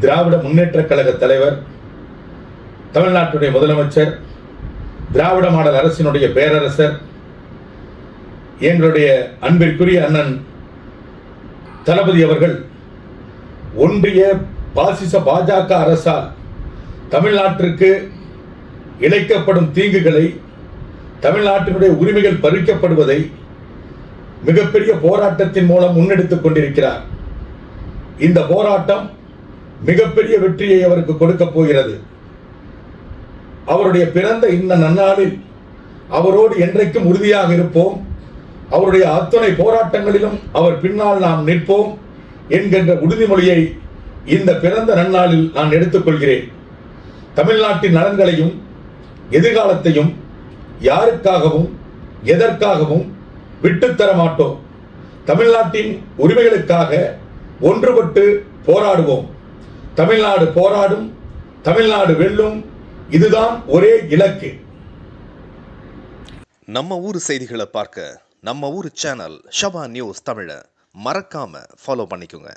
திராவிட முன்னேற்ற கழக தலைவர் தமிழ்நாட்டுடைய முதலமைச்சர் திராவிட மாடல் அரசினுடைய பேரரசர் எங்களுடைய அன்பிற்குரிய அண்ணன் தளபதி அவர்கள் ஒன்றிய பாசிச பாஜக அரசால் தமிழ்நாட்டிற்கு இழைக்கப்படும் தீங்குகளை தமிழ்நாட்டினுடைய உரிமைகள் பறிக்கப்படுவதை மிகப்பெரிய போராட்டத்தின் மூலம் முன்னெடுத்துக் கொண்டிருக்கிறார். இந்த போராட்டம் மிகப்பெரிய வெற்றியை அவருக்கு கொடுக்க போகிறது. அவருடைய பிறந்த இந்த நன்னாளில் அவரோடு என்றைக்கும் உறுதியாக இருப்போம். அவருடைய அத்தனை போராட்டங்களிலும் அவர் பின்னால் நாம் நிற்போம் என்கின்ற உறுதிமொழியை இந்த பிறந்த நன்னாளில் நான் எடுத்துக்கொள்கிறேன். தமிழ்நாட்டின் நலன்களையும் எதிர்காலத்தையும் யாருக்காகவும் எதற்காகவும் விட்டுத்தர மாட்டோம். தமிழ்நாட்டின் உரிமைகளுக்காக ஒன்றுபட்டு போராடுவோம். தமிழ்நாடு போராடும் தமிழ்நாடு வெல்லும் இதுதான் ஒரே இலக்கு. நம்ம ஊர் செய்திகளை பார்க்க நம்ம ஊர் சேனல் ஷபா நியூஸ் தமிழை மறக்காம ஃபாலோ பண்ணிக்கோங்க.